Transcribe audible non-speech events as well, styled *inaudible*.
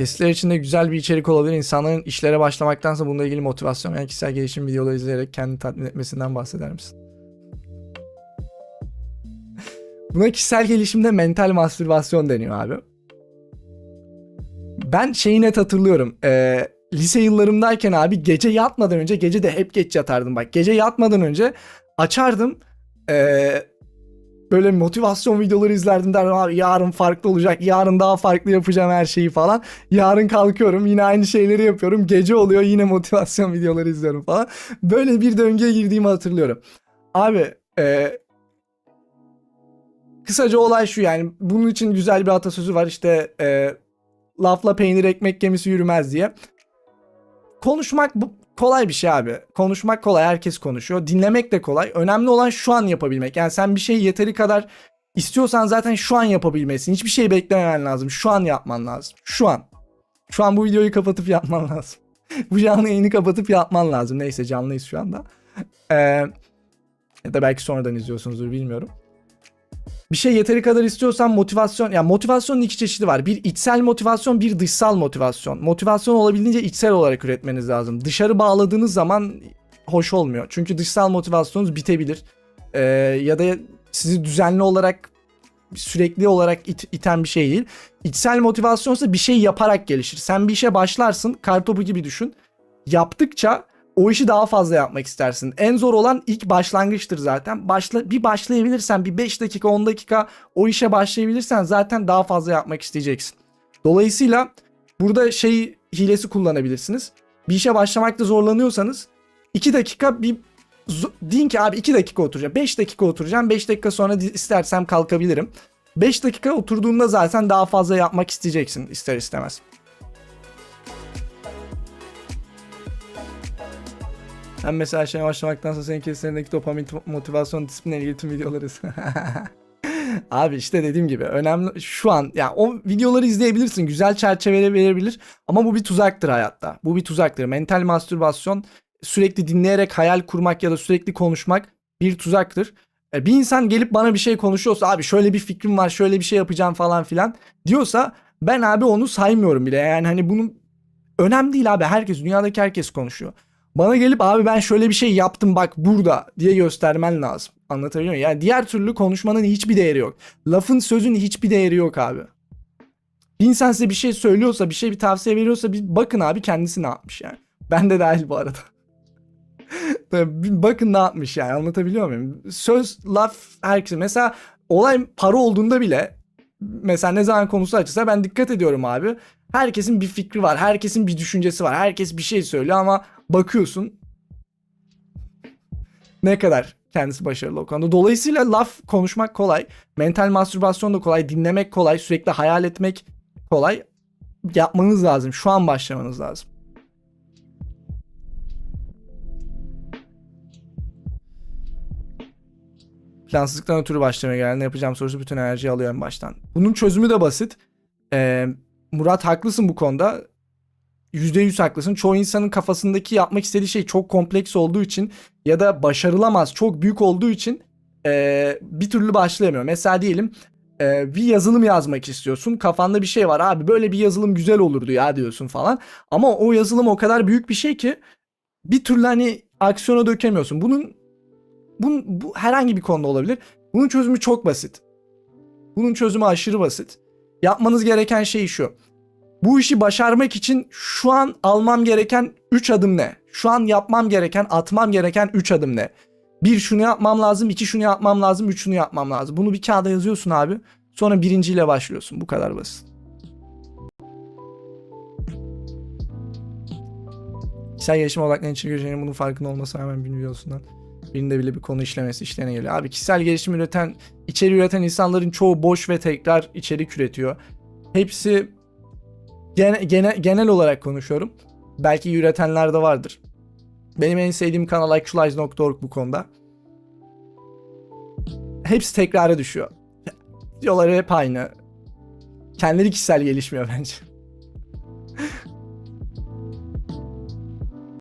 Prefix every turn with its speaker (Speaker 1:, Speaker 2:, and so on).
Speaker 1: Kesitler için de güzel bir içerik olabilir. İnsanların işlere başlamaktansa bununla ilgili motivasyon yani kişisel gelişim videoları izleyerek kendini tatmin etmesinden bahseder misin? *laughs* Buna kişisel gelişimde mental mastürbasyon deniyor abi. Ben şeyi net hatırlıyorum. Ee, lise yıllarımdayken abi gece yatmadan önce gece de hep geç yatardım bak. Gece yatmadan önce açardım. Ee, böyle motivasyon videoları izlerdim derdim abi yarın farklı olacak. Yarın daha farklı yapacağım her şeyi falan. Yarın kalkıyorum yine aynı şeyleri yapıyorum. Gece oluyor yine motivasyon *laughs* videoları izliyorum falan. Böyle bir döngüye girdiğimi hatırlıyorum. Abi e, kısaca olay şu yani bunun için güzel bir atasözü var işte e, lafla peynir ekmek gemisi yürümez diye. Konuşmak bu kolay bir şey abi. Konuşmak kolay herkes konuşuyor. Dinlemek de kolay. Önemli olan şu an yapabilmek. Yani sen bir şeyi yeteri kadar istiyorsan zaten şu an yapabilmesin. Hiçbir şey beklememen lazım. Şu an yapman lazım. Şu an. Şu an bu videoyu kapatıp yapman *laughs* lazım. bu canlı yayını kapatıp yapman lazım. Neyse canlıyız şu anda. Ee, ya da belki sonradan izliyorsunuzdur bilmiyorum. Bir şey yeteri kadar istiyorsan motivasyon, ya motivasyonun iki çeşidi var. Bir içsel motivasyon, bir dışsal motivasyon. Motivasyon olabildiğince içsel olarak üretmeniz lazım. Dışarı bağladığınız zaman hoş olmuyor. Çünkü dışsal motivasyonunuz bitebilir. Ee, ya da sizi düzenli olarak sürekli olarak it- iten bir şey değil. İçsel motivasyonsa bir şey yaparak gelişir. Sen bir işe başlarsın, kartopu gibi düşün. Yaptıkça o işi daha fazla yapmak istersin. En zor olan ilk başlangıçtır zaten. Başla bir başlayabilirsen bir 5 dakika 10 dakika o işe başlayabilirsen zaten daha fazla yapmak isteyeceksin. Dolayısıyla burada şey hilesi kullanabilirsiniz. Bir işe başlamakta zorlanıyorsanız 2 dakika bir deyin ki abi 2 dakika oturacağım. 5 dakika oturacağım. 5 dakika sonra istersem kalkabilirim. 5 dakika oturduğunda zaten daha fazla yapmak isteyeceksin ister istemez. Ben mesela şeye başlamaktansa senin keslerindeki dopamin motivasyon disiplinle ilgili tüm videoları *laughs* Abi işte dediğim gibi önemli şu an ya o videoları izleyebilirsin. Güzel çerçevele verebilir ama bu bir tuzaktır hayatta. Bu bir tuzaktır. Mental mastürbasyon sürekli dinleyerek hayal kurmak ya da sürekli konuşmak bir tuzaktır. E, Bir insan gelip bana bir şey konuşuyorsa abi şöyle bir fikrim var şöyle bir şey yapacağım falan filan diyorsa ben abi onu saymıyorum bile. Yani hani bunun önemli değil abi herkes dünyadaki herkes konuşuyor. Bana gelip abi ben şöyle bir şey yaptım bak burada diye göstermen lazım. Anlatabiliyor muyum? Yani diğer türlü konuşmanın hiçbir değeri yok. Lafın sözün hiçbir değeri yok abi. Bir insan size bir şey söylüyorsa bir şey bir tavsiye veriyorsa bir bakın abi kendisi ne yapmış yani. Ben de dahil bu arada. *laughs* Bakın ne yapmış yani anlatabiliyor muyum? Söz, laf herkese. Mesela olay para olduğunda bile mesela ne zaman konusu açılsa ben dikkat ediyorum abi. Herkesin bir fikri var. Herkesin bir düşüncesi var. Herkes bir şey söylüyor ama bakıyorsun ne kadar kendisi başarılı o konuda. Dolayısıyla laf konuşmak kolay. Mental mastürbasyon da kolay. Dinlemek kolay. Sürekli hayal etmek kolay. Yapmanız lazım. Şu an başlamanız lazım. Plansızlıktan ötürü başlamaya geldi. Ne yapacağım sorusu bütün enerjiyi alıyor en baştan. Bunun çözümü de basit. Ee, Murat haklısın bu konuda. %100 haklısın. Çoğu insanın kafasındaki yapmak istediği şey çok kompleks olduğu için ya da başarılamaz, çok büyük olduğu için ee, bir türlü başlayamıyor. Mesela diyelim ee, bir yazılım yazmak istiyorsun. Kafanda bir şey var abi böyle bir yazılım güzel olurdu ya diyorsun falan. Ama o yazılım o kadar büyük bir şey ki bir türlü hani aksiyona dökemiyorsun. Bunun, bunun bu herhangi bir konuda olabilir. Bunun çözümü çok basit. Bunun çözümü aşırı basit. Yapmanız gereken şey şu. Bu işi başarmak için şu an almam gereken 3 adım ne? Şu an yapmam gereken, atmam gereken 3 adım ne? Bir şunu yapmam lazım, iki şunu yapmam lazım, üç şunu yapmam lazım. Bunu bir kağıda yazıyorsun abi. Sonra birinciyle başlıyorsun. Bu kadar basit. Kişisel gelişim odaklarının için göreceğinin bunun farkında olması hemen bir videosundan. Birinde bile bir konu işlemesi işlerine geliyor. Abi kişisel gelişim üreten, içeri üreten insanların çoğu boş ve tekrar içerik üretiyor. Hepsi gene, gene, genel olarak konuşuyorum. Belki üretenler de vardır. Benim en sevdiğim kanal actualize.org bu konuda. Hepsi tekrara düşüyor. Diyorlar hep aynı. Kendileri kişisel gelişmiyor bence.